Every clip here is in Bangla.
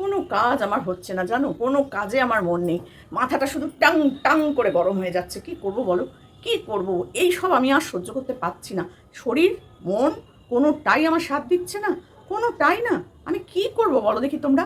কোনো কাজ আমার হচ্ছে না, জানো? কোনো কাজে আমার মন নেই। মাথাটা শুধু টাং টাং করে গরম হয়ে যাচ্ছে। কি করব বলো? কি করব? এই সব আমি আর সহ্য করতে পারছি না। শরীর, মন কোনোটাই আমার সাথ দিচ্ছে না, কোনোটাই না। আমি কি করব বলো দেখি তোমরা?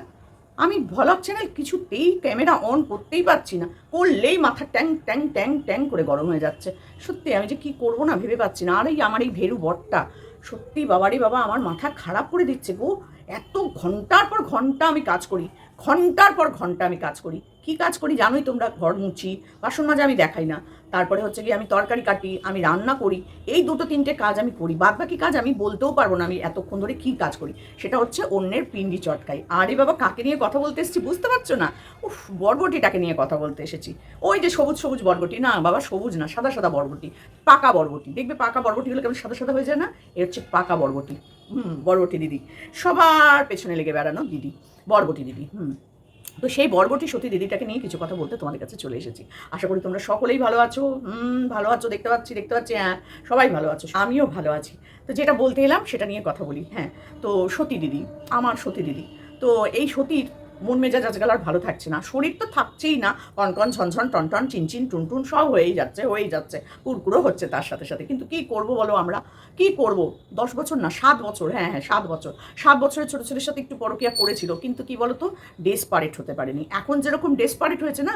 আমি ভ্লগ চ্যানেল কিছুতেই ক্যামেরা অন করতেই পারছি না। করলেই মাথা ট্যাং ট্যাং ট্যাং ট্যাং করে গরম হয়ে যাচ্ছে। সত্যি আমি যে কি করব না ভেবে পাচ্ছি না। আর এই আমার এই ভেরু বটটা সত্যি বাবারে বাবা, আমার মাথা খারাপ করে দিচ্ছে গো। এত ঘণ্টার পর ঘণ্টা আমি কাজ করি ঘণ্টার পর ঘণ্টা আমি কাজ করি। কি কাজ করি জানোই তোমরা, ঘর মুছি, বাসন মাজা আমি দেখাই না। তারপরে হচ্ছে কি আমি তরকারি কাটি, আমি রান্না করি, এই দুটো তিনটে কাজ আমি করি। বাদ বাকি কাজ আমি বলতেও পারব না আমি এতক্ষণ ধরে কি কাজ করি। সেটা হচ্ছে অন্যের পিন্ডি চটকাই। আরে বাবা, কাকে নিয়ে কথা বলতে এসেছি বুঝতে পারছ না? উফ, বরবটিটাকে নিয়ে কথা বলতে এসেছি। ওই যে সবুজ সবুজ বরবটি। না বাবা, সবুজ না, সাদা সাদা বরবটি। পাকা বরবটি। দেখবে পাকা বরবটি বরবটিগুলো কেমন সাদা সাদা হয়ে যায় না? এ হচ্ছে পাকা বরবটি। হুম, বরবটি দিদি। সবার পেছনে লেগে বেড়ানো দিদি। বরবটি দিদি, হুম। তো সেই বরবটি সতী দিদিটাকে নিয়ে কিছু কথা বলতে তোমাদের কাছে চলে এসেছি। আশা করি তোমরা সকলেই ভালো আছো। হুম, ভালো আছো, দেখতে পাচ্ছি দেখতে পাচ্ছি হ্যাঁ সবাই ভালো আছো, আমিও ভালো আছি। তো যেটা বলতে এলাম সেটা নিয়ে কথা বলি হ্যাঁ। তো সতী দিদি, আমার সতী দিদি। তো এই সতীর মন মেজাজ আজকাল আর ভালো থাকছে না। শরীর তো থাকছেই না। কনকন ঝনঝন টনটন চিনচিন টুনটুন সব হয়েই যাচ্ছে হয়েই যাচ্ছে। কুরকুরো হচ্ছে তার সাথে সাথে। কিন্তু কি করব বলো আমরা? কি করব? দশ বছর না, সাত বছর হ্যাঁ হ্যাঁ সাত বছর। সাত বছরের ছোটো ছেলের সাথে একটু পরকিয়া করেছিল, কিন্তু কি বলতো? ডেসপারেট হতে পারেনি। এখন যেরকম ডেসপারেট হয়েছে না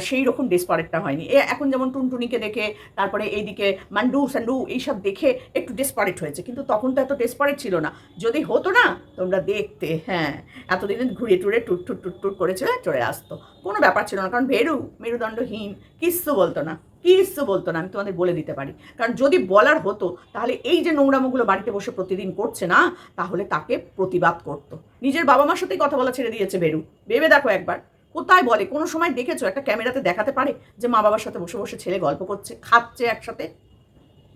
সেই রকম ডেসপারেটটা হয়নি। এ, এখন যেমন টুনটুনিকে দেখে, তারপরে এইদিকে মান্ডু স্যান্ডু এইসব দেখে একটু ডেসপারেট হয়েছে। কিন্তু তখন তো এত ডেসপারেট ছিল না। যদি হতো না, তোমরা দেখতে হ্যাঁ এতদিনে ঘুরে টুরে টুট টুট টুট টুট করেছে চলে আসতো। কোনো ব্যাপার ছিল না, কারণ ভেরু, মেরুদণ্ডহীন, কিচ্ছু বলতো না, কিচ্ছু বলতো না, আমি তোমাদের বলে দিতে পারি। কারণ যদি বলার হতো, তাহলে এই যে নোংরামোগুলো বাড়িতে বসে প্রতিদিন করছে না, তাহলে তাকে প্রতিবাদ করতো। নিজের বাবা মার সাথেই কথা বলা ছেড়ে দিয়েছে ভেরু। ভেবে দেখো একবার, কোথায় বলে? কোনো সময় দেখেছ একটা ক্যামেরাতে দেখাতে পারে যে মা বাবার সাথে বসে বসে ছেলে গল্প করছে, খাচ্ছে একসাথে?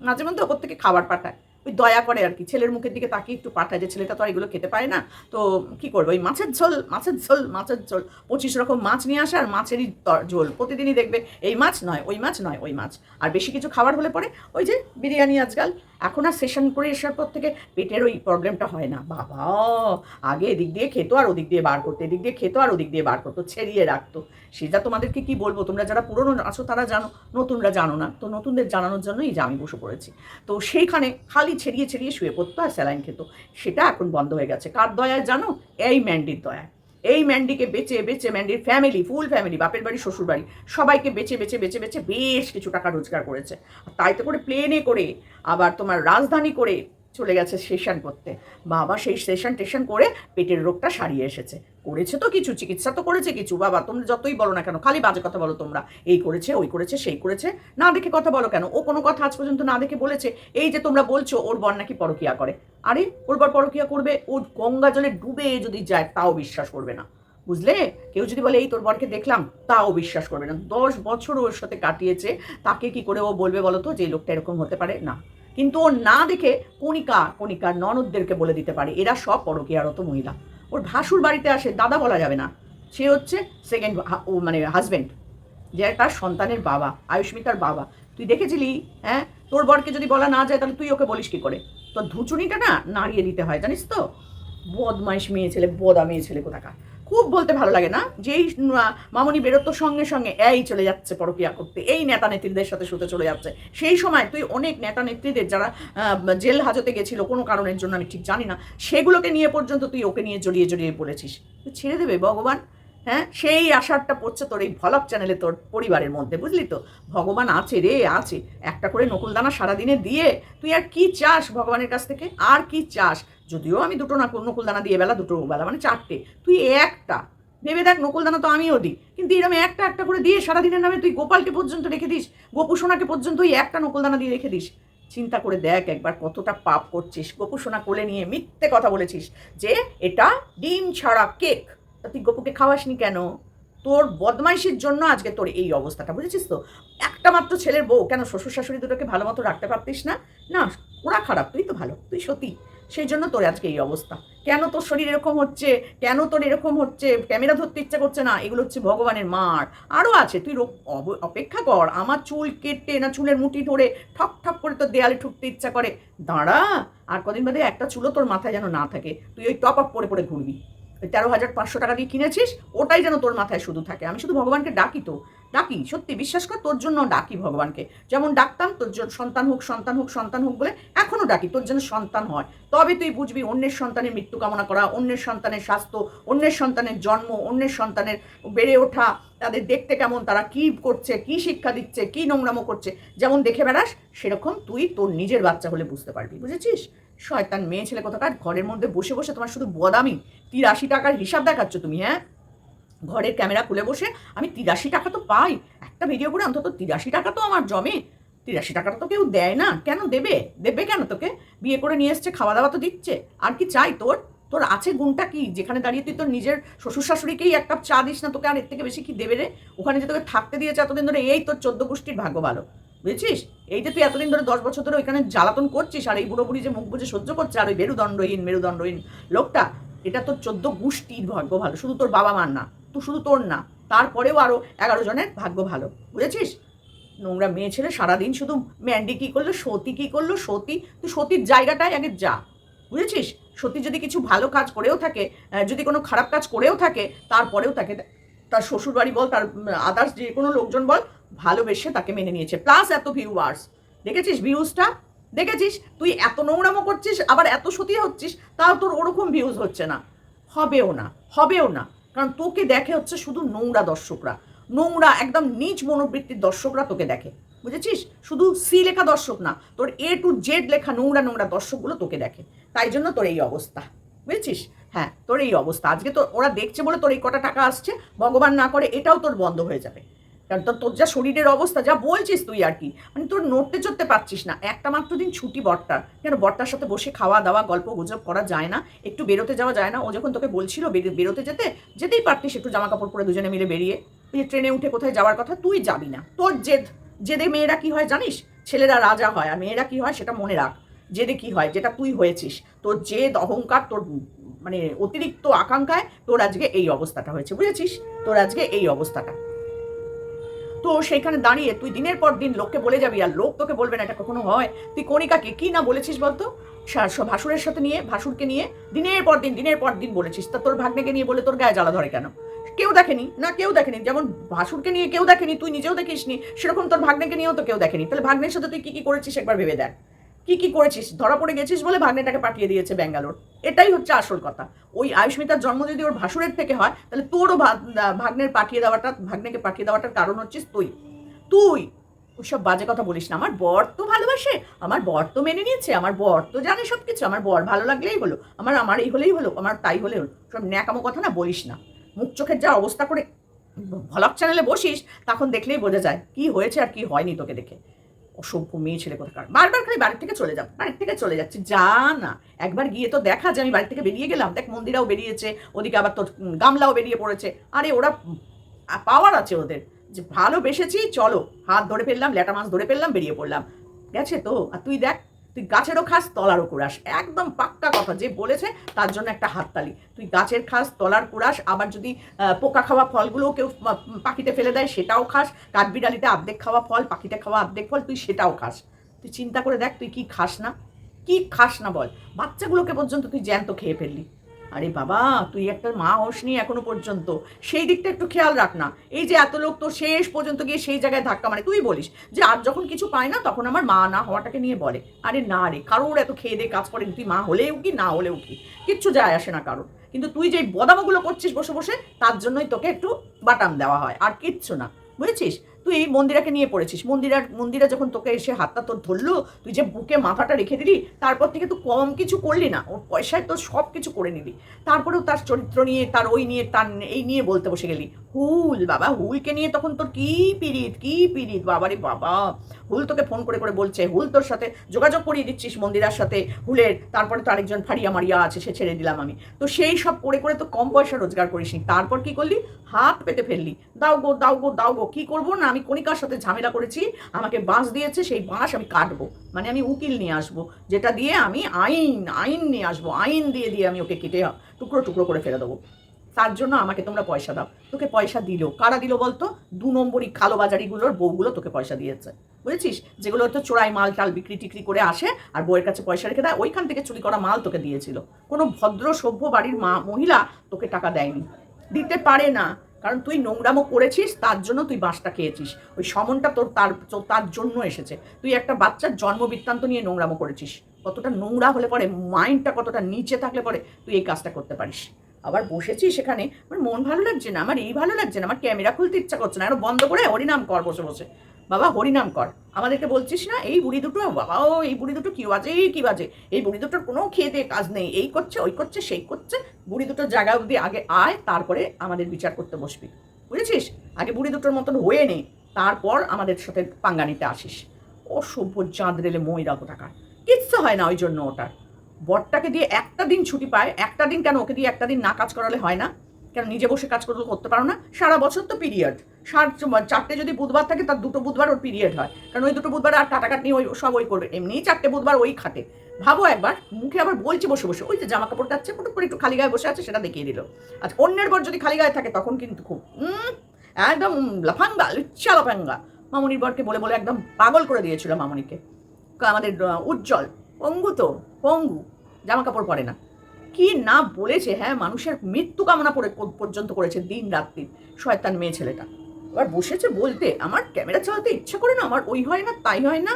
মাঝে মধ্যে ওপর থেকে খাবার পাঠায়। ওই দয়া করে আর কি। ছেলের মুখের দিকে তাকিয়ে একটু পাঠায় যে ছেলেটা তো আর এগুলো খেতে পায় না। তো কি করব? ওই মাছের ঝোল মাছের ঝোল মাছের ঝোল। পঁচিশ রকম মাছ নিয়ে আসে আর মাছেরই ঝোল। প্রতিদিনই দেখবে, এই মাছ নয়, ওই মাছ নয়, ওই মাছ। আর বেশি কিছু খাবার হলে পরে ওই যে বিরিয়ানি আজকাল এখন আর সেশন করে আসার পর থেকে পেটের ওই প্রবলেমটা হয় না। বাবা, আগে এদিক দিয়ে খেতো আর ওদিক দিয়ে বার করতো, এদিক দিয়ে খেতো আর ওদিক দিয়ে বার করতো, ছেড়িয়ে রাখতো। সেটা তোমাদেরকে কি বলব? তোমরা যারা পুরনো আছো তারা জানো, নতুনরা জানো না। তো নতুনদের জানানোর জন্যই যে আমি বসে পড়েছি। তো সেইখানে খালি ছেড়িয়ে ছেড়িয়ে শুয়ে পড়তো আর স্যালাইন খেতো। সেটা এখন বন্ধ হয়ে গেছে। কার দয়ায় জানো? এই ম্যান্ডির দয়ায়। এই ম্যান্ডিকে বেচে বেচে ম্যান্ডির ফ্যামিলি ফুল ফ্যামিলি বাপের বাড়ি, শ্বশুর বাড়ি, সবাইকে বেচে বেচে বেচে বেচে বেশ কিছু টাকা রোজগার করেছে। তাইতে করে প্লেনে করে, আবার তোমার রাজধানী করে চলে গেছে সেশন করতে। বাবা সেই সেশন টেশন করে পেটের রোগটা সারিয়ে এসেছে। করেছে তো কিছু, চিকিৎসা তো করেছে কিছু। বাবা, তোমরা যতই বলো না কেন, খালি বাজে কথা বলো তোমরা। এই করেছে, ওই করেছে, সেই করেছে। না দেখে কথা বলো কেন? ও কোনো কথা আজ পর্যন্ত না দেখে বলেছে, এই যে তোমরা বলছো, ওর বর নাকি পরকিয়া করে। আরে, ওর বর পরকিয়া করবে? ও গঙ্গা জলে ডুবে যদি যায়, তাও বিশ্বাস করবে না। বুঝলে? কেউ যদি বলে, এই তোর বরকে দেখলাম তাও বিশ্বাস করবে না। দশ বছর ওর সাথে কাটিয়েছে, তাকে কি করে ও বলবে বলো তো যে লোকটা এরকম হতে পারে? না। কিন্তু ও না দেখে কণিকা, কণিকার ননদদেরকে বলে দিতে পারে। এরা সব পরকীয়ারত মহিলা। ওর ভাসুর বাড়িতে আসে, দাদা বলা যাবে না। সে হচ্ছে সেকেন্ড ও মানে হাজবেন্ড যে তার সন্তানের বাবা, আয়ুষ্মিতার বাবা। তুই দেখেছিলি? হ্যাঁ? তোর বরকে যদি বলা না যায়, তাহলে তুই ওকে বলিস কি করে? তোর ধুচুনিটা না নাড়িয়ে দিতে হয়, জানিস তো? বদমাইশ মেয়ে ছেলে, বদা মেয়ে ছেলে কোথাকার। খুব বলতে ভালো লাগে না? যেই মামনি বেরোতো সঙ্গে সঙ্গে, এই চলে যাচ্ছে পরকিয়া করতে, এই নেতা নেত্রীদের সাথে শুতে চলে যাচ্ছে। সেই সময় তুই অনেক নেতা নেত্রীদের যারা জেল হাজতে গেছিল, কোনো কারণের জন্য আমি ঠিক জানি না, সেগুলোকে নিয়ে পর্যন্ত তুই ওকে নিয়ে জড়িয়ে জড়িয়ে তুই ছেড়ে দেবে ভগবান? হ্যাঁ? সেই আশারটা পড়ছে তোর এই ভলক চ্যানেলে তোর পরিবারের মধ্যে, বুঝলি তো? ভগবান আছে রে, আছে। একটা করে নকুলদানা সারাদিনে দিয়ে তুই আর কি চাস ভগবানের কাছ থেকে? আর কি চাস? যদিও আমি দুটো না নকুলদানা দিয়ে বেলা, দুটো বেলা মানে চারটে। তুই একটা। ভেবে দেখ, নকুলদানা তো আমিও দিই। কিন্তু এরকম একটা একটা করে দিয়ে সারাদিনের নামে তুই গোপালকে পর্যন্ত রেখে দিস গোপু সোনাকে পর্যন্ত ওই একটা নকুলদানা দিয়ে রেখে দিস। চিন্তা করে দেখ একবার কতটা পাপ করছিস। গোপু সোনা কোলে নিয়ে মিথ্যে কথা বলেছিস যে এটা ডিম ছাড়া কেক। তুই গপুকে খাওয়াসনি কেন? তোর বদমাইশির জন্য আজকে তোর এই অবস্থাটা, বুঝেছিস তো? একটা মাত্র ছেলের বউ, কেন শ্বশুর শাশুড়ি দুটোকে ভালো মতো রাখতে পারতিস না? না, ওরা খারাপ, তুই তো ভালো, তুই সত্যি সেই জন্য তোর আজকে এই অবস্থা। কেন তোর শরীর এরকম হচ্ছে? কেন তোর এরকম হচ্ছে? ক্যামেরা ধরতে ইচ্ছা করছে না? এগুলো হচ্ছে ভগবানের মার। আরও আছে, তুই অপেক্ষা কর। আমার চুল কেটে না চুলের মুঠি ধরে ঠক ঠক করে তোর দেয়ালে ঠুকতে ইচ্ছা করে। দাঁড়া, আর কদিন বাদে একটা চুলও তোর মাথায় যেন না থাকে। তুই ওই টপ আপ পরে পরে ঘুরবি। তেরো হাজার পাঁচশো টাকা দিয়ে কিনেছিস, ওটাই যেন তোর মাথায় শুধু থাকে। আমি শুধু ভগবানকে ডাকি তো। ডাকি, সত্যি বিশ্বাস কর, তোর জন্য ডাকি ভগবানকে। যেমন ডাকতাম, তোর জন্য সন্তান হোক সন্তান হোক সন্তান হোক বলে এখনও ডাকি, তোর জন্য সন্তান হয়। তবে তুই বুঝবি, অন্যের সন্তানের মৃত্যু কামনা করা, অন্যের সন্তানের স্বাস্থ্য, অন্যের সন্তানের জন্ম, অন্যের সন্তানের বেড়ে ওঠা, তাদের দেখতে কেমন, তারা কি করছে, কি শিক্ষা দিচ্ছে, কি নোংরামো করছে, যেমন দেখে বেড়াস, সেরকম তুই তোর নিজের বাচ্চা হলে বুঝতে পারবি, বুঝেছিস? শয়তান মেয়ে ছেলে কোথাকার? ঘরের মধ্যে বসে বসে তোমার শুধু বদামি। তিরাশি টাকার হিসাব দেখাচ্ছ তুমি হ্যাঁ? ঘরের ক্যামেরা খুলে বসে আমি তিরাশি টাকা তো পাই। একটা ভিডিও করে অন্তত তিরাশি টাকা তো আমার জমে। তিরাশি টাকাটা তো কেউ দেয় না। কেন দেবে? দেবে কেন তোকে? বিয়ে করে নিয়ে এসছে খাওয়া দাওয়া তো দিচ্ছে। আর কি চাই তোর? তোর আছে গুণটা কি? যেখানে দাঁড়িয়ে তুই তোর নিজের শ্বশুর শাশুড়িকেই এক কাপ চা দিস না তোকে, আর এর থেকে বেশি কি দেবে রে? ওখানে যে তোকে থাকতে দিয়েছে এতদিন ধরে, এই তোর চোদ্দ গোষ্ঠীর ভাগ্য ভালো। বুঝেছিস? এই যে তুই এতদিন ধরে দশ বছর ধরে ওইখানে জ্বালাতন করছিস আর এই বুড়ো বুড়ি যে মুখ বুঝে সহ্য করছে আর ওই মেরুদণ্ডহীন মেরুদণ্ডহীন লোকটা, এটা তোর চোদ্দ গোষ্ঠীর ভাগ্য ভালো। শুধু তোর বাবা মার না, তো শুধু তোর না, তারপরেও আরও এগারো জনের ভাগ্য ভালো। বুঝেছিস? নোংরা মেয়ে ছেলে সারাদিন শুধু ম্যান্ডি কী করল, সতী কী করল, সতী, তুই সতীর জায়গাটায় আগে যা। বুঝেছিস? সতী যদি কিছু ভালো কাজ করেও থাকে যদি কোনো খারাপ কাজ করেও থাকে, তারপরেও তাকে তার শ্বশুরবাড়ি বল, তার আদার্স যে কোনো লোকজন বল ভালোবেসে তাকে মেনে নিয়েছে। প্লাস এত ভিউয়ার্স দেখেছিস ভিউজটা দেখেছিস? তুই এত নোংরামো করছিস, আবার এত সতী হচ্ছিস, তাও তোর ওরকম ভিউজ হচ্ছে না। হবেও না হবেও না। কারণ তোকে দেখে হচ্ছে শুধু নোংরা দর্শকরা। নোংরা, একদম নিজ মনোবৃত্তির দর্শকরা তোকে দেখে। বুঝেছিস? শুধু সি লেখা দর্শক না, তোর এ টু জেড লেখা নোংরা নোংরা দর্শকগুলো তোকে দেখে। তাই জন্য তোর এই অবস্থা। বুঝেছিস? হ্যাঁ তোর এই অবস্থা। আজকে তো ওরা দেখছে বলে তোর এই কটা টাকা আসছে, ভগবান না করে এটাও তোর বন্ধ হয়ে যাবে। কারণ তোর তোর যা শরীরের অবস্থা, যা বলছিস তুই আর কি মানে তোর নড়তে চড়তে পারছিস না। একটা মাত্র দিন ছুটি বটটার কেন বটটার সাথে বসে খাওয়া দাওয়া, গল্প গুজব করা যায় না, একটু বেরোতে যাওয়া যায় না। ও যখন তোকে বলছিল বেরোতে যেতে, যেতেই পারতিস একটু জামা কাপড় পরে দুজনে মিলে বেরিয়ে। তুই ট্রেনে উঠে কোথায় যাওয়ার কথা, তুই যাবি না। তোর জেদ, জেদে মেয়েরা কি হয় জানিস? ছেলেরা রাজা হয়, আর মেয়েরা কি হয় সেটা মনে রাখ। জেদে কি হয়? যেটা তুই হয়েছিস। তোর জেদ, অহংকার, তোর মানে অতিরিক্ত আকাঙ্ক্ষায় তোর আজকে এই অবস্থাটা হয়েছে, বুঝেছিস? তোর আজকে এই অবস্থাটা। তো সেখানে দাঁড়িয়ে তুই দিনের পর দিন লোককে বলে যাবি আর লোক তোকে বলবে না এটা কখনো হয়। তুই কণিকাকে কি না বলেছিস বলতো? ভাসুরের সাথে নিয়ে, ভাসুরকে নিয়ে দিনের পর দিন, দিনের পর দিন বলেছিস। তা তোর ভাগ্নেকে নিয়ে বলে তোর গায়ে জ্বালা ধরে কেন? কেউ দেখেনি, না কেউ দেখেনি। যেমন ভাসুরকে নিয়ে কেউ দেখেনি, তুই নিজেও দেখিসনি, সেরকম তোর ভাগ্নেকে নিয়েও তো কেউ দেখেনি। তাহলে ভাগ্নের সাথে তুই কি কি করেছিস একবার ভেবে দেখ। কি কি করেছিস? ধরা পড়ে গেছিস বলে ভাগ্নেটাকে পাঠিয়ে দিয়েছে ব্যাঙ্গালোর। এটাই হচ্ছে আসল কথা। ওই আয়ুষ্মিতার জন্ম যদি ওর ভাসুরের থেকে হয়, তাহলে তোরও ভাগ্নের পাঠিয়ে দেওয়াটা ভাগ্নেকে পাঠিয়ে দেওয়াটার কারণ হচ্ছিস তুই। তুই! ওইসব বাজে কথা বলিস না। আমার বর তো ভালোবাসে। আমার বর তো মেনে নিয়েছে। আমার বর তো জানে সব কিছু আমার বর ভালো লাগলেই হলো। আমার আমার এই হলেই হলো। আমার তাই হলে হলো। সব ন্যাকামো কথা না বলিস না। মুখ চোখের যা অবস্থা করে ভলক চ্যানেলে বসিস, তখন দেখলেই বোঝা যায়। কি হয়েছে আর কি হয়নি তোকে দেখে। অসভ্য মেয়ে ছেলে কোথাকার? বারবার খালি বাড়ির থেকে চলে যাব বাড়ির থেকে চলে যাচ্ছে, যা না। একবার গিয়ে তো দেখা যে আমি বাড়ি থেকে বেরিয়ে গেলাম, দেখ মন্দিরাও বেরিয়েছে, ওদিকে আবার তোর গামলাও বেরিয়ে পড়েছে। আরে ওরা পাওয়ার আছে ওদের, যে ভালোবেসেছি, চলো, হাত ধরে ফেললাম, ল্যাটা মাছ ধরে ফেললাম, বেরিয়ে পড়লাম। গেছে তো? আর তুই দেখ তুই গাছেরও খাস, তলারও কুড়াস। একদম পাক্কা কথা, যে বলেছে তার জন্য একটা হাততালি। তুই গাছের খাস, তলার কুড়াস, আবার যদি পোকা খাওয়া ফলগুলোও কেউ পাখিতে ফেলে দেয়, সেটাও খাস। কাঠবিড়ালিতে আর্ধেক খাওয়া ফল, পাখিতে খাওয়া আর্ধেক ফল, তুই সেটাও খাস। তুই চিন্তা করে দেখ, তুই কি খাস না? কি খাস না বল? বাচ্চাগুলোকে পর্যন্ত তুই জ্যান্ত খেয়ে ফেললি। আরে বাবা, তুই একটা মা হসনি এখনও পর্যন্ত। সেই দিকটা একটু খেয়াল রাখ না। এই যে এত লোক তো শেষ পর্যন্ত গিয়ে সেই জায়গায় ধাক্কা মানে তুই বলিস যে আর যখন কিছু পায় না, তখন আমার মা না হওয়াটাকে নিয়ে বলে। আরে না রে, কারোর এত খেয়ে দিয়ে কাজ করেন। তুই মা হলেও কি না হলেও কি কিচ্ছু যায় আসে না কারোর। কিন্তু তুই যে বদামগুলো করছিস বসে বসে, তার জন্যই তোকে একটু বাটাম দেওয়া হয়। আর কিচ্ছু না। বুঝেছিস? তুই মন্দিরাকে নিয়ে পড়েছিস। মন্দিরার, মন্দিরা যখন তোকে এসে হাতটা তোর ধরলো, তুই যে বুকে মাথাটা রেখে দিলি, তারপর থেকে তুই কম কিছু করলি না। ওর পয়সায় তোর সব কিছু করে নিবি তারপরেও তার চরিত্র নিয়ে, তার ওই নিয়ে, তার এই নিয়ে বলতে বসে গেলি। হুল, বাবা। হুলকে নিয়ে তখন তোর কি পিরিত কি পিরিত? বাবারে বাবা। হুল তোকে ফোন করে করে বলছে, হুল, তোর সাথে যোগাযোগ করিয়ে দিচ্ছিস মন্দিরার সাথে হুলের। তারপরে তো আরেকজন ফারিয়া মারিয়া আছে, সে ছেড়ে দিলাম আমি। তো সেই সব করে করে তো কম পয়সা রোজগার করিসনি। তারপর কি করলি? হাত পেতে ফেললি। দাও গো দাও গো দাও গো, কি করব না? আমি কণিকার সাথে ঝামেলা করেছি। আমাকে বাঁশ দিয়েছে, সেই বাঁশ আমি কাটবো। মানে আমি উকিল নিয়ে আসব। যেটা দিয়ে আমি আইন আইন নিয়ে আসব। আইন দিয়ে দিয়ে আমি ওকে কেটে টুকরো টুকরো করে ফেলে দেবো। তার জন্য আমাকে তোমরা পয়সা দাও। তোকে পয়সা দিল। কারা দিল বলতো? দু নম্বরই কালো বাজারিগুলোর বউগুলো তোকে পয়সা দিয়েছে। বুঝেছিস? যেগুলো তো চোরাই মাল টাল বিক্রি টিক্রি করে আসে আর বউয়ের কাছে পয়সা রেখে দেয়, ওইখান থেকে চুরি করা মাল তোকে দিয়েছিল। কোনো ভদ্র সভ্য বাড়ির মা মহিলা তোকে টাকা দেয়নি। দিতে পারে না। কারণ তুই নোংরামো করেছিস, তার জন্য তুই বাঁশটা খেয়েছিস। ওই সমনটা তোর তার তার জন্য এসেছে। তুই একটা বাচ্চার জন্ম বৃত্তান্ত নিয়ে নোংরামো করেছিস। কতটা নোংরা হলে পরে মাইন্ডটা কতটা নিচে থাকলে পরে, তুই এই কাজটা করতে পারিস। আবার বসেছি সেখানে, আমার মন ভালো লাগছে না, আমার এই ভালো লাগছে না, আমার ক্যামেরা খুলতে ইচ্ছা করছে না, আরও বন্ধ করে হরিনাম কর বসে বসে। বাবা, হরিনাম কর। আমাদেরকে বলছিস না, এই বুড়ি দুটো বাবা ও এই বুড়ি দুটো কি বাজে কি বাজে? এই বুড়ি দুটোর কোনো খেয়ে দিয়ে কাজ নেই, এই করছে, ওই করছে, সেই করছে, বুড়ি দুটোর জায়গা অবধি আগে আয়, তারপরে আমাদের বিচার করতে বসবি। বুঝেছিস? আগে বুড়ি দুটোর মতন হয়ে নে, তারপর আমাদের সাথে পাঙ্গা নিতে আসিস। অসভ্য চাঁদ রেলে ময়রা টাকা কিচ্ছু হয় না ওই জন্য ওটার। বরটাকে দিয়ে একটা দিন ছুটি পায়, একটা দিন কেন ওকে দিয়ে একটা দিন না কাজ করালে হয় না? কেন নিজে বসে কাজ করলে করতে পারো না? সারা বছর তো পিরিয়ড সার চারটে যদি বুধবার থাকে, তার দুটো বুধবার ওর পিরিয়ড হয়। কারণ ওই দুটো বুধবার আর কাটাকাটি ওই সব ওই করবে। এমনিই চারটে বুধবার ওই খাটে। ভাবো একবার, মুখে আবার বলছি বসে বসে, ওই যে জামা কাপড় যাচ্ছে পুটুক করে একটু খালি গায়ে বসে আছে, সেটা দেখিয়ে দিল। আচ্ছা অন্যের বর যদি খালি গায়ে থাকে, তখন কিন্তু খুব একদম লাফাঙ্গা লুচ্চা লাফাঙ্গা। মামনির বরকে বলে বলে একদম পাগল করে দিয়েছিল মামনিকে। আমাদের উজ্জ্বল। পঙ্গু তো, পঙ্গু। জামা কাপড় পরে না। কি না বলেছে হ্যাঁ মানুষের মৃত্যু কামনা করে পর্যন্ত করেছে দিন রাত্রি শয়তান মেয়ে ছেলেটা। এবার বসেছে বলতে, আমার ক্যামেরা চালাতে ইচ্ছা করে না, আমার ওই হয় না, তাই হয় না।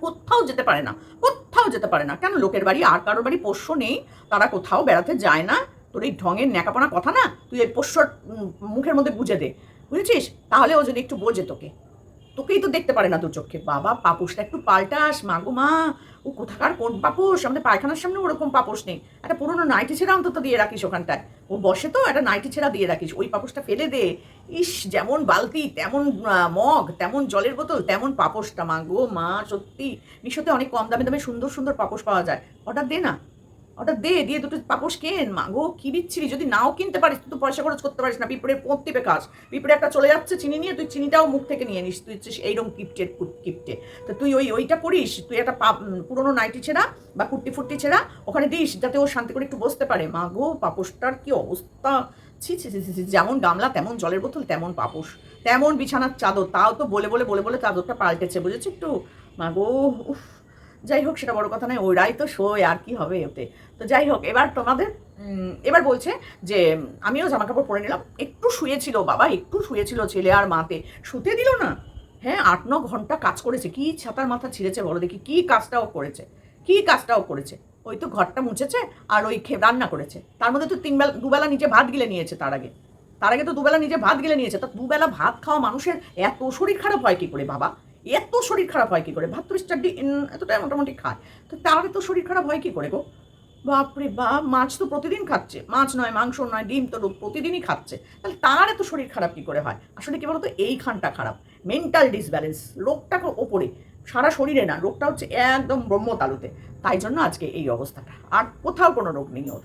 কোথাও যেতে পারে না, কোথাও যেতে পারে না। কেন, লোকের বাড়ি, আর কারোর বাড়ি পোষ্য নেই, তারা কোথাও বেড়াতে যায় না। তোর এই ঢঙের ন্যাকাপনা কথা না, তুই এই পোষ্যর মুখের মধ্যে বুঝে দে। বুঝেছিস? তাহলে ও যদি একটু বোঝে তোকে। তোকেই তো দেখতে পারে না দু চোখে। বাবা, পাপুসটা একটু পাল্টাস, মাগো মা। ও কোথাকার কোন পাপোশ? আমাদের পায়খানার সামনে ওরকম পাপোশ নেই। একটা পুরোনো নাইটি ছেঁড়া অন্তত দিয়ে রাখিস ওখানটায়। ও বসে তো, একটা নাইটি ছেঁড়া দিয়ে রাখিস। ওই পাপোশটা ফেলে দে। ইস, যেমন বালতি, তেমন মগ, তেমন জলের বোতল, তেমন পাপোশটা, মা গো, মা, সত্যি। মিশোতে অনেক কম দামে দামে সুন্দর সুন্দর পাপোশ পাওয়া যায়। অর্ডার দে না। অর্ডার দে দিয়ে দুটো পাপোশ কেন? মা গো কি বিচ্ছিরি? যদি নাও কিনতে পারিস তুই তো পয়সা খরচ করতে পারিস না। পিঁপড়ের পোঁত টিপে পিঁপড়ে একটা চলে যাচ্ছে চিনি নিয়ে তুই চিনিটাও মুখ থেকে নিয়ে নিস। তুই এইরকম কিপটের কিপটে। তো তুই ওই ওইটা করিস তুই একটা পুরোনো নাইটি ছেঁড়া বা কুর্তি ফুর্তি ছেঁড়া ওখানে দিস যাতে ও শান্তি করে একটু বসতে পারে। মা গো পাপোশটার কি অবস্থা? ছি ছি ছি ছি, যেমন গামলা তেমন জলের বোতল তেমন পাপোশ। তেমন বিছানার চাদর। তাও তো বলে বলে বলে বলে চাদরটা পাল্টেছে বুঝেছ একটু? মা গো উফ। যাই হোক, সেটা বড় কথা নয়, ওরাই তো শোয়, আর কি হবে ওতে। তো যাই হোক, এবার তোমাদের এবার বলছে যে, আমিও জামা কাপড় পরে নিলাম। একটু শুয়েছিল বাবা, একটু শুয়েছিল ছেলে আর মাতে। শুতে দিল না। হ্যাঁ আট, ন ঘণ্টা কাজ করেছে। কি ছাতার মাথা ছিঁড়েছে বলো দেখি, কি কাজটাও করেছে। কি কাজটাও করেছে। ওই তো ঘরটা মুছেছে আর ওই রান্না করেছে। তার মধ্যে তো তিন বেলা দুবেলা নিচে ভাত গিলে নিয়েছে তার আগে। তার আগে তো দুবেলা নিজে ভাত গিলে নিয়েছে। তা দুবেলা ভাত খাওয়া মানুষের এত শরীর খারাপ হয় কি করে বাবা? এত শরীর খারাপ হয় কি করে? ভাত তো চারটি এতটা মোটামুটি খায়। তো তার তো শরীর খারাপ হয় কি করে গো? বাপরে বাপ, মাছ তো প্রতিদিন খাচ্ছে। মাছ নয়, মাংস নয়, ডিম তো প্রতিদিনই খাচ্ছে। তাহলে তার এত শরীর খারাপ কি করে হয়? আসলে কি বলতো? এইখানটা খারাপ। মেন্টাল ডিসব্যালেন্স রোগটাকে ওপরে। সারা শরীরে না রোগটা হচ্ছে একদম ব্রহ্মতালুতে। তাই জন্য আজকে এই অবস্থাটা। আর কোথাও কোনো রোগ নেই ওর।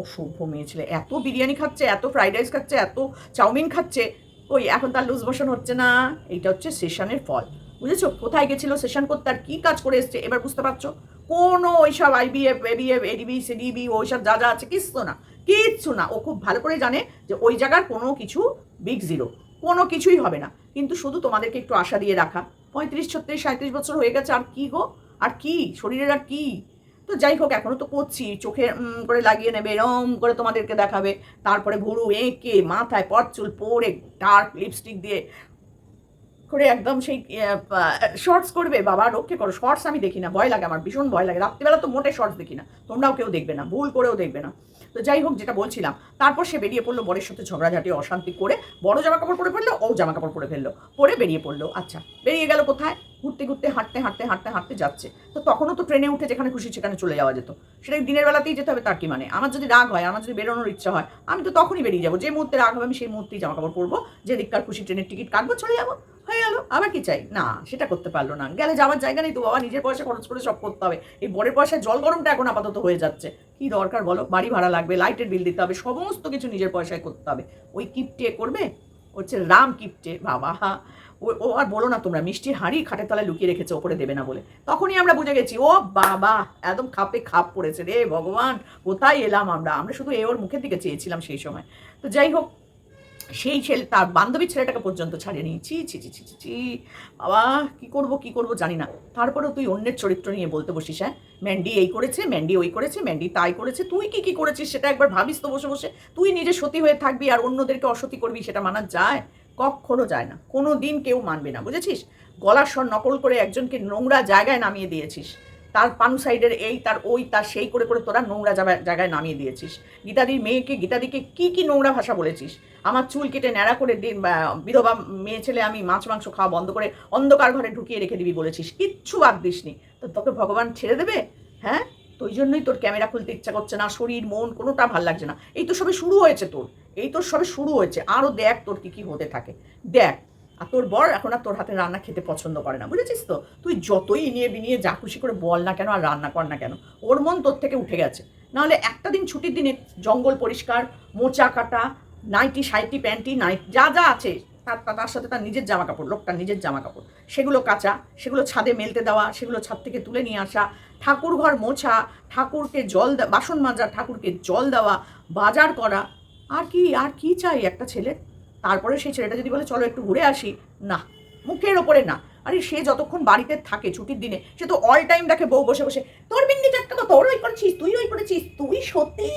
অসভ্য মেয়ে ছেলে। এত বিরিয়ানি খাচ্ছে, এত ফ্রাইড রাইস খাচ্ছে, এত চাউমিন খাচ্ছে। ওই এখন তার লুজ মোশন হচ্ছে না। এইটা হচ্ছে সেশনের ফল। বুঝেছ? কোথায় গেছিল সেশন করতে আর কী কাজ করে এসছে, এবার বুঝতে পারছ? কোনো ওইসব আইবিএফ এবিএফ এডিবি সিডিবি ওইসব যা যা আছে, কিচ্ছু না কিচ্ছু না। ও খুব ভালো করে জানে যে ওই জায়গার কোনো কিছু বিগ জিরো কোনো কিছুই হবে না। কিন্তু শুধু তোমাদেরকে একটু আশা দিয়ে রাখা, পঁয়ত্রিশ, ছত্রিশ সাঁত্রিশ বছর হয়ে গেছে, আর কি গো? আর কি? শরীরের আর কি? তো যাই হোক, এখনও তো করছি, চোখে করে লাগিয়ে নেবে, এরম করে তোমাদেরকে দেখাবে। তারপরে ভুরু এঁকে, মাথায় পরচুল পরে ডার্ক লিপস্টিক দিয়ে করে একদম সেই শর্টস করবে, বাবা রক্ষে করো। শর্টস আমি দেখি না, ভয় লাগে আমার, ভীষণ ভয় লাগে। রাত্রিবেলা তো মোটে শর্টস দেখি না, তোমরাও কেউ দেখবে না, ভুল করেও দেখবে না। তো যাই হোক, যেটা বলছিলাম, তারপর সে বেরিয়ে পড়ল বরের সাথে ঝগড়াঝাটি, অশান্তি করে। বড় জামা কাপড় পরে ফেলল, ও জামা কাপড় পরে ফেলল, পরে বেরিয়ে পড়ল। আচ্ছা বেরিয়ে গেল কোথায়? ঘুরতে ঘুরতে, হাঁটতে হাঁটতে হাঁটতে হাঁটতে যাচ্ছে। তো তখনও তো ট্রেনে উঠে যেখানে খুশি সেখানে চলে যাওয়া যেত। সেটা দিনের বেলাতেই যেতে হবে, তার কি মানে? আমার যদি রাগ হয়, আমার যদি বেরোনোর ইচ্ছা হয়, আমি তো তখনই বেরিয়ে যাব। যে মুহূর্তে রাগ হবে, আমি সেই মুহূর্তেই জামা কাপড় পরবো। যে দিককার খুশি ট্রেনের টিকিট কাটবো, চলে যাব। হয়ে গেল, আবার কি চাই? না, সেটা করতে পারল না। গেলে যাওয়ার জায়গা নেই তো, বাবা, নিজের পয়সা খরচ করে সব করতে হবে। এই বরের পয়সায় জল গরমটা এখন আপাতত হয়ে যাচ্ছে। কি দরকার বলো? বাড়ি ভাড়া লাগবে লাইটের বিল দিতে হবে, সমস্ত কিছু নিজের পয়সায় করতে হবে। ওই কিপটে করবে? হচ্ছে রাম কিপটে, বাবা। ও ও আর বলো না তোমরা, মিষ্টি হাঁড়ি খাটের তলায় লুকিয়ে রেখেছে, ওপরে দেবে না বলে। তখনই আমরা বুঝে গেছি, ও বাবা, একদম খাপে খাপ পড়েছে রে ভগবান। কোথায় এলাম আমরা? আমরা শুধু এ ওর মুখের দিকে চেয়েছিলাম সেই সময়। তো যাই হোক সেই ছেলে, তার বান্ধবী ছেলেটাকে পর্যন্ত ছাড়িয়ে নিয়েছি ছি ছি ছি ছি ছি বাবা, কি করব কি করব জানি না। তারপরেও তুই অন্যের চরিত্র নিয়ে বলতে বসিস হ্যাঁ? ম্যান্ডি এই করেছে, ম্যান্ডি ওই করেছে, ম্যান্ডি তাই করেছে, তুই কি কি করেছিস সেটা একবার ভাবিস তো বসে বসে। তুই নিজে সতী হয়ে থাকবি আর অন্যদেরকে অসতী করবি সেটা মানা যায়? কখনো যায় না। কোনো দিন কেউ মানবে না, বুঝেছিস? গলার স্বর নকল করে একজনকে নোংরা জায়গায় নামিয়ে দিয়েছিস। তার পানু সাইডের এই, তার ওই, তার সেই করে করে তোরা নোংরা জায়গায় নামিয়ে দিয়েছিস। গীতাদির মেয়েকে, গীতাদিকে কি কি নোংরা ভাষা বলেছিস? আমার চুল কেটে ন্যাড়া করে দিন বিধবা মেয়ে ছেলে আমি মাছ, মাংস খাওয়া বন্ধ করে অন্ধকার ঘরে ঢুকিয়ে রেখে দিবি বলেছিস। কিচ্ছু বাদ দিসনি। তো তোকে ভগবান ছেড়ে দেবে? হ্যাঁ? তো ওই জন্যই তোর ক্যামেরা খুলতে ইচ্ছা করছে না, শরীর, মন কোনোটা ভালো লাগছে না। এই তো সবে শুরু হয়েছে তোর। এই তোর সবে শুরু হয়েছে। আরও দেখ তোর কি কি হতে থাকে। দেখ আর তোর বর এখন আর তোর হাতে রান্না খেতে পছন্দ করে না, বুঝেছিস তো? তুই যতই নিয়ে বিনিয়ে যা খুশি করে বল না কেন আর রান্না কর না কেন, ওর মন তোর থেকে উঠে গেছে। নাহলে একটা দিন ছুটির দিনে জঙ্গল পরিষ্কার, মোচা কাটা, নাইটি, সাইটি, প্যান্টি নাইট যা যা আছে, তার, তার- সাথে তার নিজের জামা কাপড় লোকটার নিজের জামা কাপড় সেগুলো কাচা, সেগুলো ছাদে মেলতে দেওয়া, সেগুলো ছাদ থেকে তুলে নিয়ে আসা, ঠাকুর ঘর মোছা, ঠাকুরকে জল বাসন মাজা, ঠাকুরকে জল দেওয়া, বাজার করা, আর কি আর কি চাই একটা ছেলের তারপরে সেই ছেলেটা যদি বলে, চলো একটু ঘুরে আসি, না, মুখের ওপরে না। আরে, সে যতক্ষণ বাড়িতে থাকে ছুটির দিনে, সে তো অল টাইম দেখে বউ বসে বসে, তোর বিন্দি চারটা তো তোর ওই করেছিস, তুই ওই করেছিস, তুই সত্যি,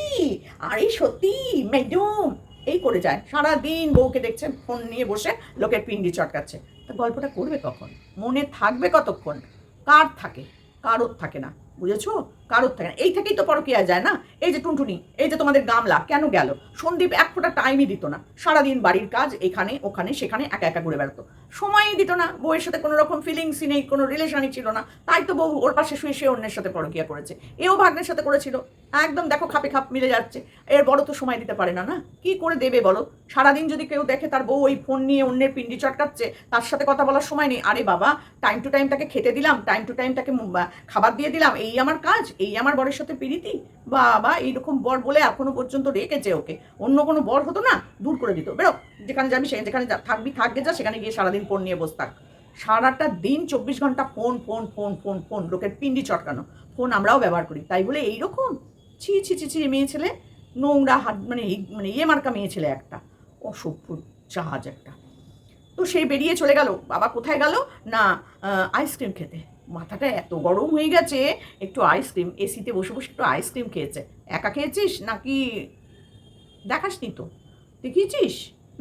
আরে সত্যি ম্যাডাম এই করে যায়। সারা দিন বউকে দেখছে, ফোন নিয়ে বসে লোকের পিন্ডি চটকাচ্ছে। তা গল্পটা করবে কখন? মনে থাকবে কতক্ষণ? কার থাকে? কারোর থাকে না। বুঝেছ? কারোর থাকে না। এই থেকেই তো পরকিয়া যায় না? এই যে টুনটুনি, এই যে তোমাদের গামলা, কেন গেল? সন্দীপ এক ফোঁটা টাইমই দিত না। সারাদিন বাড়ির কাজ, এখানে, ওখানে, সেখানে একা একা ঘুরে বেড়াতো। সময়ই দিত না। বউয়ের সাথে কোনো রকম ফিলিংসই নেই, কোনো রিলেশনই ছিল না। তাই তো বউ ওর পাশে শুয়ে সে অন্যের সাথে পরকিয়া করেছে। এও ভাগ্নের সাথে করেছিল। একদম দেখো খাপে খাপ মিলে যাচ্ছে। এর বড় তো সময় দিতে পারে না না? কি করে দেবে বলো? সারাদিন যদি কেউ দেখে তার বউ ওই ফোন নিয়ে অন্যের পিন্ডি চটকাচ্ছে, তার সাথে কথা বলার সময় নেই। আরে বাবা টাইম টু টাইম তাকে খেতে দিলাম টাইম টু টাইম তাকে খাবার দিয়ে দিলাম, এই আমার কাজ, এই আমার বরের সাথে পিরিতি। বাবা, এইরকম বর বলে এখনও পর্যন্ত রেখেছে ওকে। অন্য কোনো বর হতো না, দূর করে দিত। বেরো, যেখানে যাবি সে যেখানে থাকবি থাকবে যা, সেখানে গিয়ে সারাদিন ফোন নিয়ে বসে থাক। সারাটা দিন চব্বিশ ঘণ্টা phone phone phone phone phone লোকের পিন্ডি চটকানো। ফোন আমরাও ব্যবহার করি, তাই বলে এইরকম? ছি ছি ছি ছি, মেয়ে ছেলে, নোংরা হাত মানে মানে ইয়ে মার্কা মেয়ে ছেলে একটা, অসভ্য জাহাজ একটা। তো সে বেরিয়ে চলে গেল, বাবা কোথায় গেল? না আইসক্রিম খেতে। মাথাটা এত গরম হয়ে গেছে, একটু আইসক্রিম এসিতে বসে বসে একটু আইসক্রিম খেয়েছে। একা খেয়েছিস? নাকি দেখাসনি তো? দেখিয়েছিস?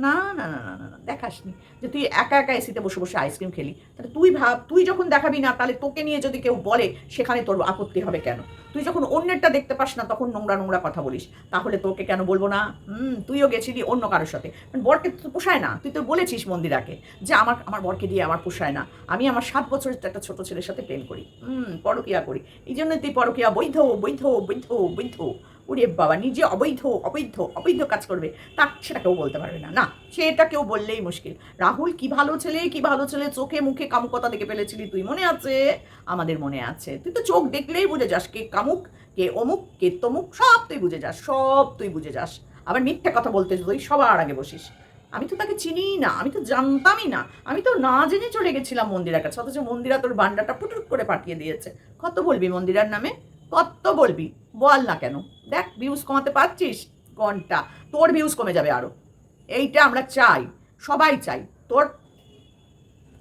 না না না না না না, দেখাসনি। যে তুই একা একা এসিতে বসে বসে আইসক্রিম খেলি। তাহলে তুই ভাব, তুই যখন দেখাবি না, তাহলে তোকে নিয়ে যদি কেউ বলে, সেখানে তোর আপত্তি হবে কেন? তুই যখন অন্যেরটা দেখতে পাস না, তখন নোংরা নোংরা কথা বলিস। তাহলে তোকে কেন বলব না? হুম, তুইও গেছিলি অন্য কারোর সাথে। বরকে তো পোষায় না। তুই তো বলেছিস মন্দিরাকে যে আমার আমার বরকে দিয়ে আমার পোষায় না। আমি আমার সাত বছরের একটা ছোট ছেলের সাথে প্রেম করি। হুম, পরকিয়া করি। এই জন্য তুই পরকিয়া বৈধ বৈধ বৈধ বৈধ। ওরে বাবা, নিজে অবৈধ অবৈধ অবৈধ কাজ করবে। তা সেটা কেউ বলতে পারবে না। না, সেটা কেউ বললেই মুশকিল। রাহুল, কি ভালো ছেলে, কি ভালো ছেলে, চোখে মুখে কামুকতা দেখে ফেলেছিলি, তুই মনে আছে? আমাদের মনে আছে। তুই তো চোখ দেখলেই বুঝে যাস কে কামুক, কে অমুক, কে তমুক, সব তুই বুঝে যাস, সব তুই বুঝে যাস। আবার মিথ্যা কথা বলতে তুই সবার আগে বসিস। আমি তো তাকে চিনি না, আমি তো জানতামই না। আমি তো না জেনে চলে গেছিলাম মন্দিরার কাছে, অথচ মন্দিরা তোর বান্ডাটা পুটুক করে পাঠিয়ে দিয়েছে। কত বলবি মন্দিরার নামে? কত বলবি? বল না কেন। দেখ ভিউজ কমাতে পারছিস? কোনটা? তোর ভিউজ কমে যাবে আরও এইটা আমরা চাই। সবাই চাই। তোর?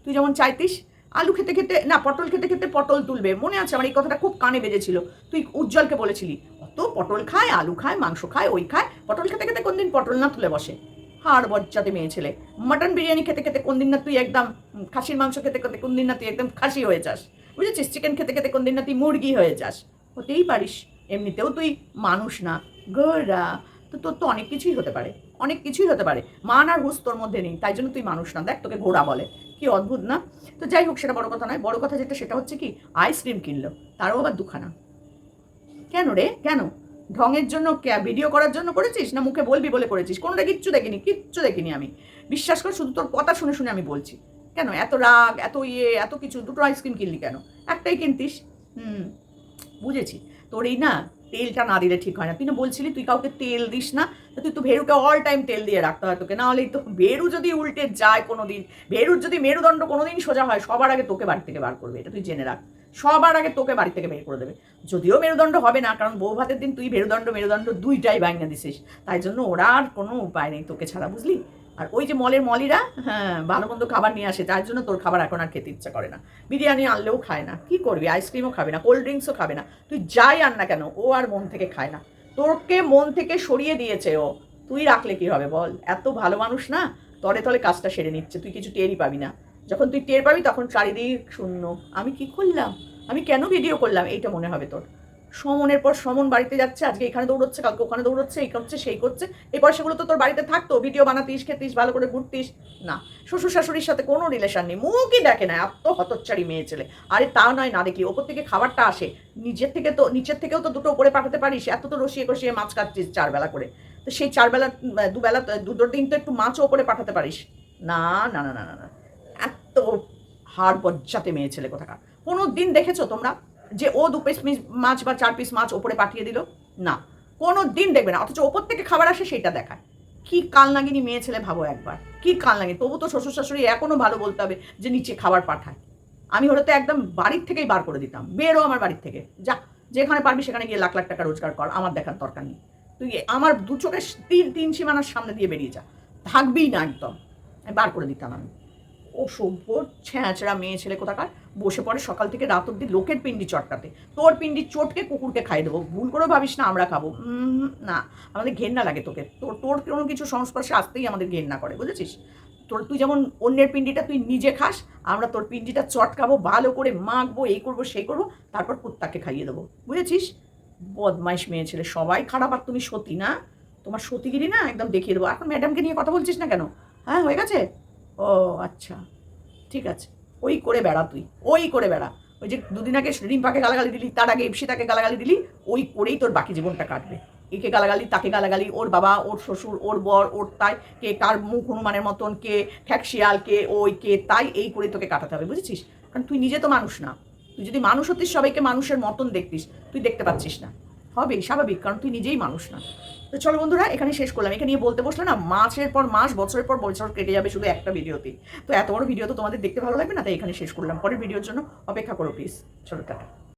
তুই যেমন চাইতিস, আলু খেতে খেতে, না, পটল খেতে খেতে পটল তুলবে। মনে আছে আমার এই কথাটা খুব কানে বেজেছিল। তুই উজ্জ্বলকে বলেছিলি, অত পটল খায়, আলু খায়, মাংস খায়, ওই খায়। পটল খেতে খেতে কোনদিন পটল না তুলে বসে? হাড় বজ্জাতে মেয়ে ছেলে। মাটন বিরিয়ানি খেতে খেতে কোনদিন না তুই একদম খাসির মাংস খেতে খেতে কোনদিন না তুই একদম খাসি হয়ে যাস। বুঝেছিস? চিকেন খেতে খেতে কোনদিন না তুই মুরগি হয়ে যাস। হতেই পারিস। এমনিতেও তুই মানুষ না গোরা তো তোর তো অনেক কিছুই হতে পারে, অনেক কিছুই হতে পারে। মান আর হুস তোর মধ্যে নেই, তাই জন্য তুই মানুষ না। দেখ তোকে ঘোড়া বলে, কি অদ্ভুত না? তো যাই হোক, সেটা বড় কথা নয়। বড় কথা যেটা, সেটা হচ্ছে কি আইসক্রিম কিনলো, তারও আবার দুখানা। কেন রে? কেন? ঢঙের জন্য ভিডিও করার জন্য করেছিস? না মুখে বলবি বলে করেছিস? কোনোটা কিচ্ছু দেখিনি কিচ্ছু দেখিনি আমি। বিশ্বাস কর, শুধু তোর কথা শুনে শুনে আমি বলছি। কেন? এত রাগ, এত ইয়ে এত কিছু, দুটো আইসক্রিম কিনলি কেন? একটাই কিনতিস? হুম। বুঝেছি। তোর এই না তেলটা না দিলে ঠিক হয় না। না বলছিলি, তুই কাউকে তেল দিস না তুই তো ভেরুকে অল টাইম তেল দিয়ে রাখতে হয় তোকে। না হলেই তো ভেরু যদি উল্টে যায় কোনো দিন ভেরুর যদি মেরুদণ্ড কোনো দিন সোজা হয়, সবার আগে তোকে বাড়ি থেকে বার করবে। এটা তুই জেনে রাখ। সবার আগে তোকে বাড়ি থেকে বের করে দেবে। যদিও মেরুদণ্ড হবে না, কারণ বউ ভাতের দিন তুই মেরুদণ্ড মেরুদণ্ড দুইটাই ভাঙা দিছিস। তাই জন্য ওরা আর কোনো উপায় নেই তোকে ছাড়া, বুঝলি? আর ওই যে মলের মলিরা হ্যাঁ ভালো মন্দ খাবার নিয়ে আসে, তার জন্য তোর খাবার এখন আর খেতে ইচ্ছা করে না। বিরিয়ানি আনলেও খায় না, কি করবি? আইসক্রিমও খাবে না কোল্ড ড্রিঙ্কসও খাবে না। তুই যাই আন না কেন, ও আর মন থেকে খায় না। তোরকে মন থেকে সরিয়ে দিয়েছে ও। তুই রাখলে কি হবে বল? এত ভালো মানুষ না, তলে তলে কাজটা সেরে নিচ্ছে, তুই কিছু টেরই পাবি না। যখন তুই টের পাবি, তখন চারিদিক শূন্য। আমি কি করলাম? আমি কেন ভিডিও করলাম? এইটা মনে হবে তোর। সমনের পর সমন বাড়িতে যাচ্ছে, আজকে এখানে দৌড়চ্ছে, কালকে ওখানে দৌড়চ্ছে, এই করছে, সেই করছে। এই পয়সাগুলো তো তোর বাড়িতে থাকতো ভিডিও বানাতিস, খেতিস, ভালো করে ঘুরতিস। না, শ্বশুর শাশুড়ির সাথে কোনো রিলেশন নেই, মুখই দেখে না এত হতচ্চারি মেয়ে ছেলে। আরে তা নয় না দেখি ওপর থেকে খাবারটা আসে। নিজের থেকে তো, নিচের থেকেও তো দুটো উপরে পাঠাতে পারিস, এত তো রসিয়ে কষিয়ে মাছ কাটছিস চার বেলা করে। তো সেই চার বেলা দুবেলা দুটোর দিন তো একটু মাছও ওপরে পাঠাতে পারিস। না না না না না না, এত হাড় বজ্জাতে মেয়ে ছেলে কোথাকার। কোনো দিন দেখেছ তোমরা? যে ও দু পিস মাছ বা চার পিস মাছ ওপরে পাঠিয়ে দিল, না। কোনো দিন দেখবে না, অথচ ওপর থেকে খাবার আসে সেটা দেখায়। কি কাল নাগিনি মেয়ে ছেলে ভাবো একবার, কি কাল নাগিনি তবু তো শ্বশুর শাশুড়ি এখনও ভালো বলতে হবে যে নিচে খাবার পাঠায়। আমি হলে তো একদম বাড়ির থেকেই বার করে দিতাম, বেরো আমার বাড়ির থেকে। যা, যেখানে পারবি সেখানে গিয়ে লাখ লাখ টাকা রোজগার কর, আমার দেখার দরকার নেই। তুই আমার দু চোখের তিন তিন সীমানার সামনে দিয়ে বেরিয়ে যা। থাকবেই না একদম। বার করে দিতাম আমি। ও সভ্য ছ্যাঁচড়া মেয়ে ছেলে কোথাকার। বসে পড়ে সকাল থেকে রাত অব্দি লোকের পিন্ডি চটকাতে তোর পিন্ডি চটকে কুকুরকে খাই দেবো। ভুল করেও ভাবিস না, আমরা খাব। না, আমাদের ঘেন্না লাগে তোকে। তোর তোর কোনো কিছু সংস্পর্শে আসতেই আমাদের ঘেন্না করে, বুঝেছিস? তোর, তুই যেমন অন্যের পিন্ডিটা তুই নিজে খাস, আমরা তোর পিন্ডিটা চটকাবো, ভালো করে মাখবো, এই করব, সেই করব, তারপর কুত্তাকে খাইয়ে দেবো। বুঝেছিস? বদমাইশ মেয়ে ছেলে, সবাই খারাপ আর তুমি সতী, না? তোমার সতীগিরি না? একদম দেখিয়ে দেবো। এখন ম্যাডামকে নিয়ে কথা বলছিস না কেন? হ্যাঁ হয়ে গেছে? ও আচ্ছা। ঠিক আছে। ওই করে বেড়া তুই, ওই করে বেড়া। ওই যে দুদিন আগে রিম্পাকে গালাগালি দিলি, তার আগে ইপসিতাকে গালাগালি দিলি, ওই করেই তোর বাকি জীবনটা কাটবে। একে গালাগালি, তাকে গালাগালি, ওর বাবা, ওর শ্বশুর, ওর বর, ওর তাই, কে কার মুখ হনুমানের মতন, কে ঠ্যাকশিয়াল কে ওই, কে তাই, এই করে তোকে কাটাতে হবে, বুঝেছিস? কারণ তুই নিজে তো মানুষ না। তুই যদি মানুষ হতিস, সবাইকে মানুষের মতন দেখতিস, তুই দেখতে পাচ্ছিস না। হবেই স্বাভাবিক, কারণ তুই নিজেই মানুষ না। তো চলো বন্ধুরা, এখানে শেষ করলাম। এখানে নিয়ে বলতে বসলে না, মাসের পর মাস, বছরের পর বছর কেটে যাবে শুধু একটা ভিডিওতেই তো এত বড় ভিডিও তো তোমাদের দেখতে ভালো লাগবে না? তাই এখানে শেষ করলাম। পরের ভিডিওর জন্য অপেক্ষা করো প্লিজ চলো, টাটা।